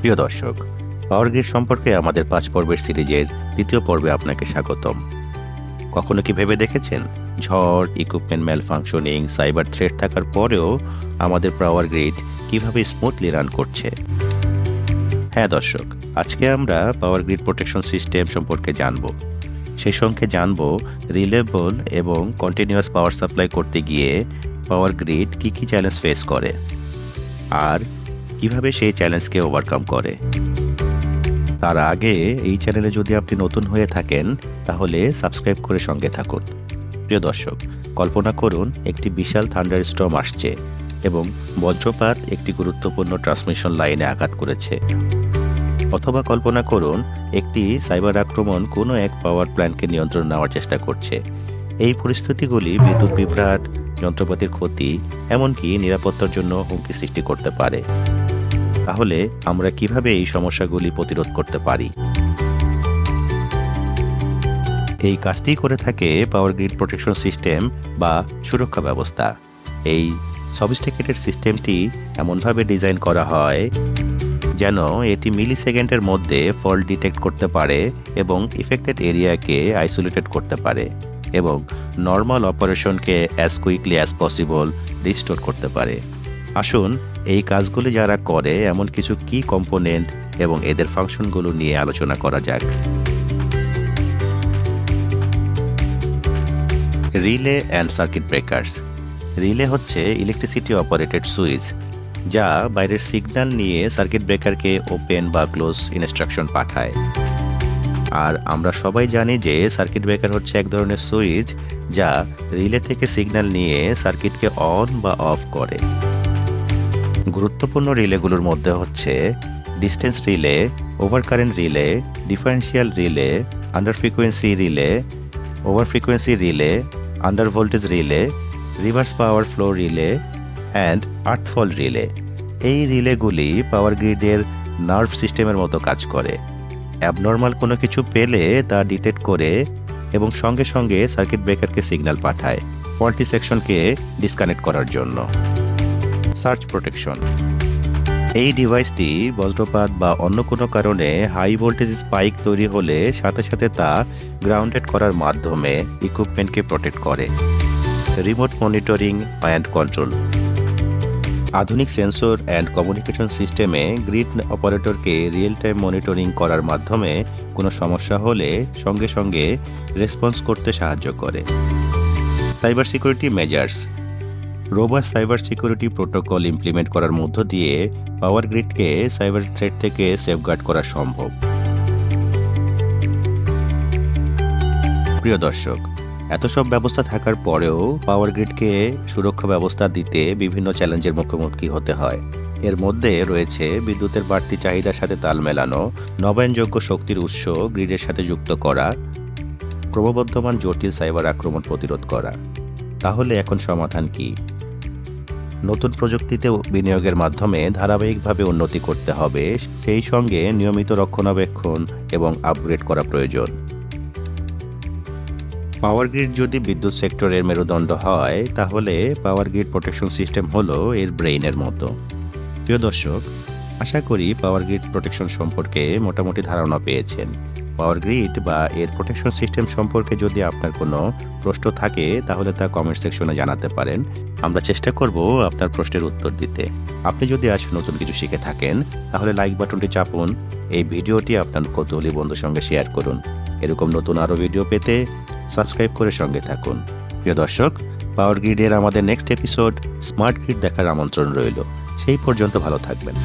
প্রিয় দর্শক গ্রিড সম্পর্কে আমাদের পাঁচ পর্বের সিরিজের দ্বিতীয় পর্বে আপনাকে স্বাগতম। কখনো কি ভেবে দেখেছেন? ঝড় equipment malfunctioning cyber threat থাকার পরেও আমাদের পাওয়ার গ্রিড কীভাবে স্মুথলি রান করছে? হ্যাঁ দর্শক, আজকে আমরা পাওয়ার গ্রিড প্রোটেকশন সিস্টেম সম্পর্কে জানব। সেই সঙ্গে জানব রিলেবল এবং কন্টিনিউয়াস পাওয়ার সাপ্লাই করতে গিয়ে পাওয়ার গ্রিড কী কী চ্যালেঞ্জ ফেস করে। আর কীভাবে সেই চ্যালেঞ্জকে ওভারকাম করে? তার আগে এই চ্যানেলে যদি আপনি নতুন হয়ে থাকেন, তাহলে সাবস্ক্রাইব করে সঙ্গে থাকুন। প্রিয় দর্শক, কল্পনা করুন, একটি বিশাল থান্ডার স্টর্ম আসছে এবং বজ্রপাত একটি গুরুত্বপূর্ণ ট্রান্সমিশন লাইনে আঘাত করেছে। অথবা কল্পনা করুন, একটি সাইবার আক্রমণ কোনো এক পাওয়ার প্ল্যান্টকে নিয়ন্ত্রণ নেওয়ার চেষ্টা করছে। এই পরিস্থিতিগুলি বিদ্যুৎ বিভ্রাট, যন্ত্রপাতির ক্ষতি, এমনকি নিরাপত্তার জন্য হুমকি সৃষ্টি করতে পারে। তাহলে আমরা কীভাবে এই সমস্যাগুলি প্রতিরোধ করতে পারি? এই কাজটি করে থাকে পাওয়ার গ্রিড প্রোটেকশন সিস্টেম বা সুরক্ষা ব্যবস্থা। এই সবিস্টিকেটেড সিস্টেমটি এমনভাবে ডিজাইন করা হয় যেন এটি মিলি সেকেন্ডের মধ্যে ফল্ট ডিটেক্ট করতে পারে এবং ইফেক্টেড এরিয়াকে আইসোলেটেড করতে পারে এবং normal অপারেশনকে as quickly as possible restore করতে পারে। আসুন, এই কাজগুলি যারা করে, এমন কিছু কি কম্পোনেন্ট এবং এদের ফাংশনগুলো নিয়ে আলোচনা করা যাক। Relay and circuit breakers relay হচ্ছে ইলেকট্রিসিটি অপারেটেড সুইচ যা বাইরের সিগন্যাল নিয়ে সার্কিট ব্রেকারকে ওপেন বা ক্লোজ ইনস্ট্রাকশন পাঠায়। আর আমরা সবাই জানি যে সার্কিট ব্রেকার হচ্ছে এক ধরনের সুইচ যা রিলে থেকে সিগন্যাল নিয়ে সার্কিটকে অন বা অফ করে। গুরুত্বপূর্ণ রিলেগুলোর মধ্যে হচ্ছে distance relay over current relay differential relay under frequency relay over frequency relay under voltage relay reverse power flow relay and earth fault relay এই রিলেগুলি পাওয়ার গ্রিডের নার্ভ সিস্টেমের মতো কাজ করে। অ্যাবনর্মাল কোনো কিছু পেলে তা ডিটেক্ট করে এবং সঙ্গে সঙ্গে সার্কিট ব্রেকারকে সিগন্যাল পাঠায়। ফল্টি সেকশনকে ডিসকানেক্ট করার জন্য। সার্চ প্রোটেকশন এই ডিভাইসটি বজ্রপাত বা অন্য কোনো কারণে হাই ভোল্টেজ স্পাইক তৈরি হলে সাথে সাথে তা গ্রাউন্ডেড করার মাধ্যমে ইকুইপমেন্টকে প্রোটেক্ট করে। রিমোট মনিটরিং অ্যান্ড কন্ট্রোল আধুনিক সেন্সর অ্যান্ড কমিউনিকেশন সিস্টেমে গ্রিড অপারেটরকে রিয়েল টাইম মনিটরিং করার মাধ্যমে কোনো সমস্যা হলে সঙ্গে সঙ্গে রেসপন্স করতে সাহায্য করে। Cyber security measures robust cyber security protocol implement করার মধ্য দিয়ে পাওয়ার গ্রিডকে সাইবার থ্রেট থেকে সেফগার্ড করা সম্ভব। প্রিয় দর্শক, এত সব ব্যবস্থা থাকার পরেও পাওয়ার গ্রিডকে সুরক্ষা ব্যবস্থা দিতে বিভিন্ন চ্যালেঞ্জের মুখোমুখি হতে হয়। এর মধ্যে রয়েছে বিদ্যুতের বাড়তি চাহিদার সাথে তাল মেলানো, নবায়নযোগ্য শক্তির উৎস গ্রিডের সাথে যুক্ত করা, ক্রমবর্ধমান জটিল সাইবার আক্রমণ প্রতিরোধ করা। তাহলে এখন সমাধান কি? নতুন প্রযুক্তিতে বিনিয়োগের মাধ্যমে ধারাবাহিকভাবে উন্নতি করতে হবে, সেই সঙ্গে নিয়মিত রক্ষণাবেক্ষণ এবং আপগ্রেড করা প্রয়োজন। পাওয়ার গ্রিড যদি বিদ্যুৎ সেক্টরের মেরুদণ্ড হয়, তাহলে পাওয়ার গ্রিড প্রোটেকশন সিস্টেম হলো এর ব্রেইনের মতো। প্রিয় দর্শক, আশা করি পাওয়ার গ্রিড প্রোটেকশন সম্পর্কে মোটামুটি ধারণা পেয়েছেন। পাওয়ার গ্রিড বা এর প্রোটেকশন সিস্টেম সম্পর্কে যদি আপনার কোনো প্রশ্ন থাকে, তাহলে তা কমেন্ট সেকশনে জানাতে পারেন। আমরা চেষ্টা করব আপনার প্রশ্নের উত্তর দিতে। আপনি যদি আজ নতুন কিছু শিখে থাকেন, তাহলে লাইক বাটনটি চাপুন, এই ভিডিওটি আপনার কৌতূহলী বন্ধুর সঙ্গে শেয়ার করুন। এরকম নতুন আরও ভিডিও পেতে সাবস্ক্রাইব করে সঙ্গে থাকুন। প্রিয় দর্শক পাওয়ার গ্রিডের আমাদের নেক্সট এপিসোড স্মার্ট গ্রিড দেখার আমন্ত্রণ রইল। সেই পর্যন্ত ভালো থাকবেন।